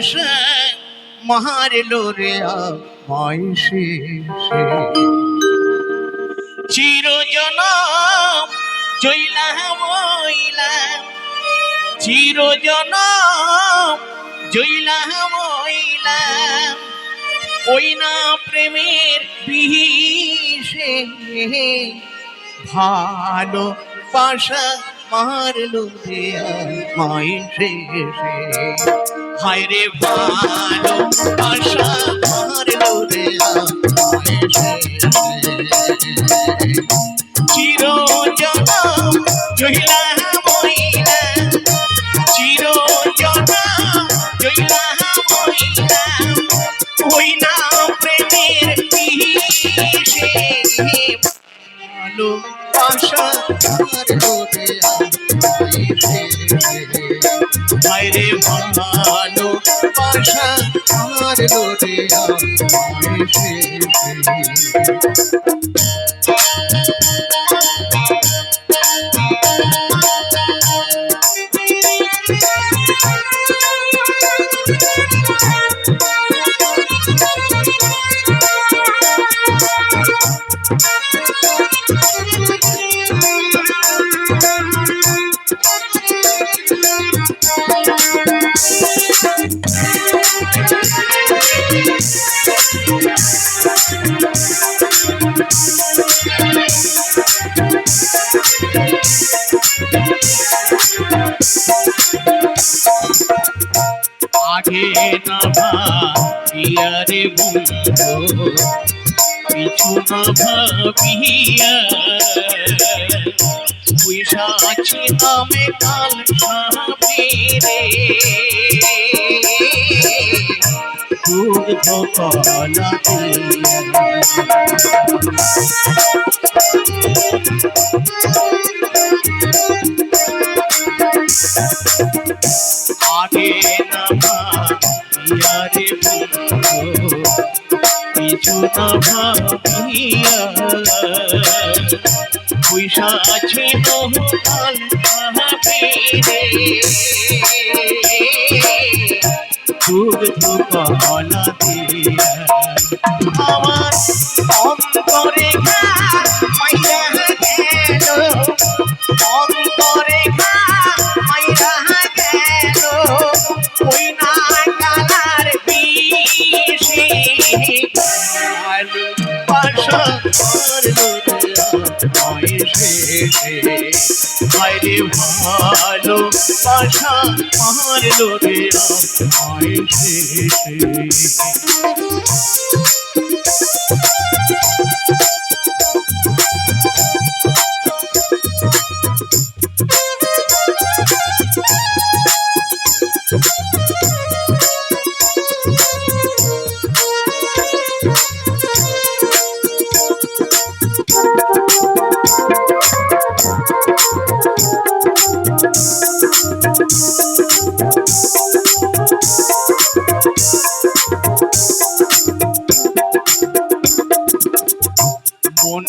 পাশা মারলো রে আমায় শেষে। চিরজনম জইলা মইলা চিরজনম জইলা মইলা ওই না প্রেমের বিষে ভালো পাশা মারলো রে আমায় শেষে। হায় রে ভালো আশা মারলো রে শেষে। পাশা আর লোরে বাইরে ভালো পাশা আর লোরে আগে না ভাবিয়া রে বন্ধু কিছু না ভাবিয়া আছে নামে কাল সাবিরে দুর্ধ কলা আগে না ভাবিয়া রে বন্ধু কিছু না ভাবিয়া পয়সা আছে বহুকাল ভাবিরে দুর্ধ কলা দিয়া আমার অন্তরে মাইয়া গেল অন্তরে মাইয়া গেল। ওই না কালার বিষে আলু পাশা বাইরে ভালো আশা মারলো রে আমায়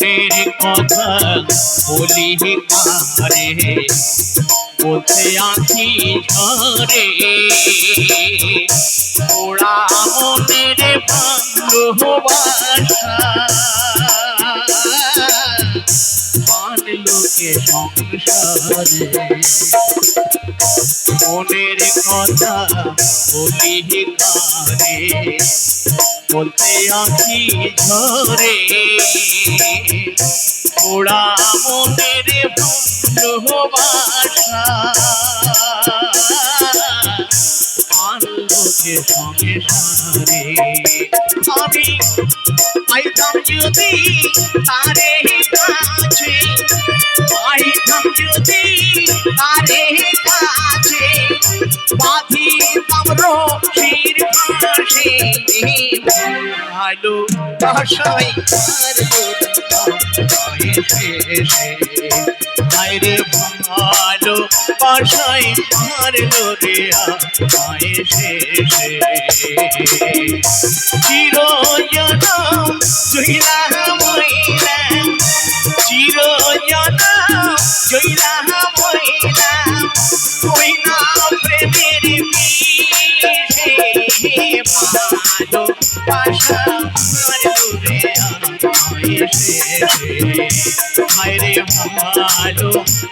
মনের কথা বলি কারে বলতে আছি ঝরে ওরা মনের ভালোবাসা মানলোকে সংসারে মনের কথা বলি কারে বলতে আছি ঝরে ওরা মনের ভালোবাসা সঙ্গে সারে। আমি পাইতাম যদি তারে কাছে, পাইতাম যদি তারে বাঁধিতাম রশির ফাঁসে ভালো ভাষায় বাইরে ভালো বাসায় মারলো রে আমায় শেষে। চিরজনম জইলা মইলা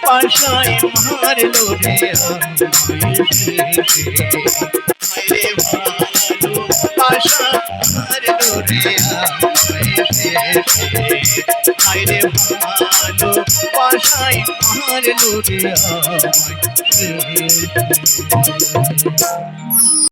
পাশায় মারলো রে ভালো মারলো রে আমায় শেষে হায় রে ভালো পাশায় মারলো রে